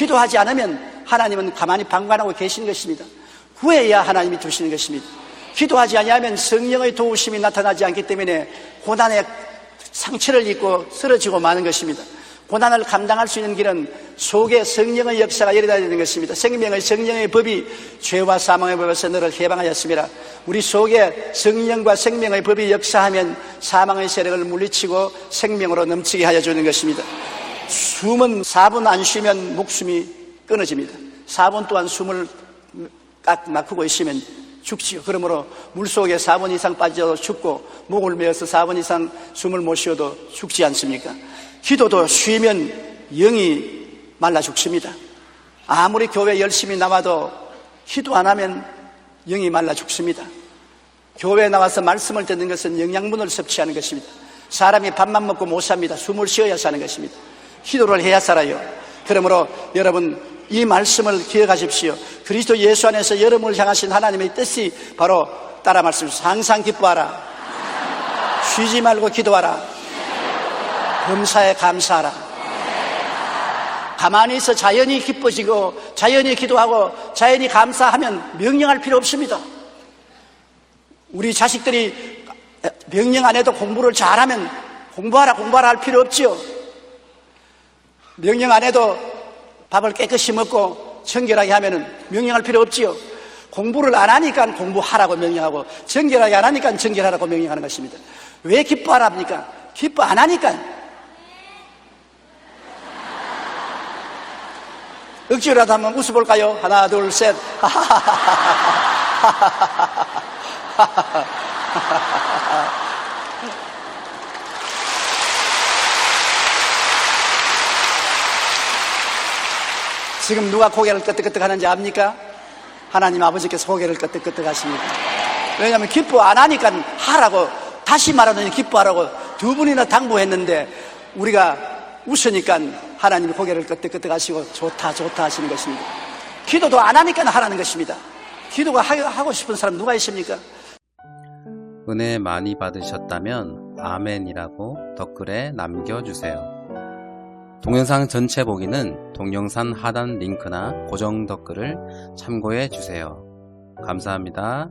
기도하지 않으면 하나님은 가만히 방관하고 계신 것입니다. 구해야 하나님이 두시는 것입니다. 기도하지 아니하면 성령의 도우심이 나타나지 않기 때문에 고난의 상처를 입고 쓰러지고 마는 것입니다. 고난을 감당할 수 있는 길은 속에 성령의 역사가 일어나야 되는 것입니다. 생명의 성령의 법이 죄와 사망의 법에서 너를 해방하였습니다. 우리 속에 성령과 생명의 법이 역사하면 사망의 세력을 물리치고 생명으로 넘치게 하여 주는 것입니다. 숨은 4분 안 쉬면 목숨이 끊어집니다. 4분 동안 숨을 깍 막히고 있으면 죽지요. 그러므로 물속에 4분 이상 빠져도 죽고 목을 메어서 4분 이상 숨을 못 쉬어도 죽지 않습니까? 기도도 쉬면 영이 말라 죽습니다. 아무리 교회 열심히 나와도 기도 안 하면 영이 말라 죽습니다. 교회에 나와서 말씀을 듣는 것은 영양분을 섭취하는 것입니다. 사람이 밥만 먹고 못 삽니다. 숨을 쉬어야 사는 것입니다. 기도를 해야 살아요. 그러므로 여러분 이 말씀을 기억하십시오. 그리스도 예수 안에서 여러분을 향하신 하나님의 뜻이 바로 따라 말씀하십시오. 항상 기뻐하라. 쉬지 말고 기도하라. 범사에 감사하라. 가만히 있어 자연이 기뻐지고 자연이 기도하고 자연이 감사하면 명령할 필요 없습니다. 우리 자식들이 명령 안 해도 공부를 잘하면 공부하라 공부하라 할 필요 없지요. 명령 안 해도 밥을 깨끗이 먹고 청결하게 하면은 명령할 필요 없지요. 공부를 안 하니까 공부하라고 명령하고 정결하게 안 하니까 정결하라고 명령하는 것입니다. 왜 기뻐하랍니까? 기뻐 안 하니까. 억지로라도 한번 웃어볼까요? 하나, 둘, 셋. 지금 누가 고개를 끄덕끄덕 하는지 압니까? 하나님 아버지께서 고개를 끄덕끄덕 하십니다. 왜냐하면 기뻐 안 하니까 하라고 다시 말하더니 기뻐하라고 두 분이나 당부했는데 우리가 웃으니까 하나님이 고개를 끄덕끄덕 하시고 좋다 좋다 하시는 것입니다. 기도도 안 하니까 하라는 것입니다. 기도가 하- 하고 싶은 사람 누가 있습니까? 은혜 많이 받으셨다면 아멘이라고 댓글에 남겨주세요. 동영상 전체 보기는 동영상 하단 링크나 고정 댓글을 참고해 주세요. 감사합니다.